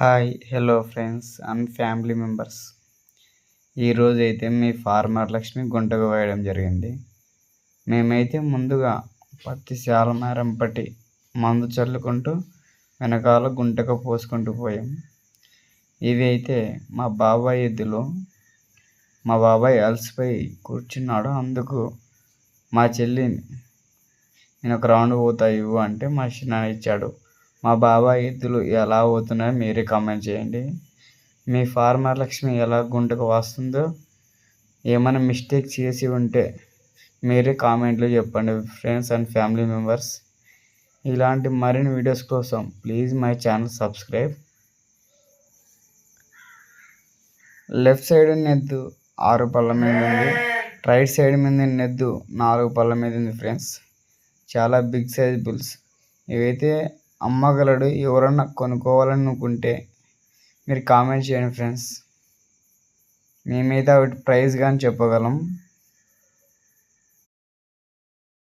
Hi hello friends and family members. ఈరోజు అయితే మీ farmer Lakshmi గుంటకు వేయడం జరిగింది. మేమైతే ముందుగా పత్తి శాలమారం పట్టి మందు చల్లుకుంటూ వెనకాల గుంటకు పోసుకుంటూ పోయాం. ఇవి అయితే మా బాబాయ్ ఎద్దులు మా బాబాయ్ అలసిపోయి కూర్చున్నాడు. అందుకు మా చెల్లి నేను ఒక రౌండ్ పోతా ఇవ్వు అంటే మా చిన్న ఇచ్చాడు. మా బాబాయ్ ఎద్దులు ఎలా పోతున్నాయో మీరే కామెంట్ చేయండి. మీ ఫార్మర్ లక్ష్మి ఎలా గుంటకు వస్తుందో ఏమైనా మిస్టేక్ చేసి ఉంటే మీరే కామెంట్లో చెప్పండి ఫ్రెండ్స్ అండ్ ఫ్యామిలీ మెంబర్స్ ఇలాంటి మరిన్ని వీడియోస్ కోసం please my channel subscribe left side నెద్దు ఆరు పళ్ళ మీద ఉంది. రైట్ సైడ్ మీద నెద్దు నాలుగు పళ్ళ మీద ఉంది ఫ్రెండ్స్ చాలా బిగ్ సైజ్ బుల్స్ ఇవైతే అమ్మగలడు ఎవరన్నా కొనుక్కోవాలనుకుంటే మీరు కామెంట్ చేయండి ఫ్రెండ్స్. మేమైతే వాటి ప్రైస్ కానీ చెప్పగలం.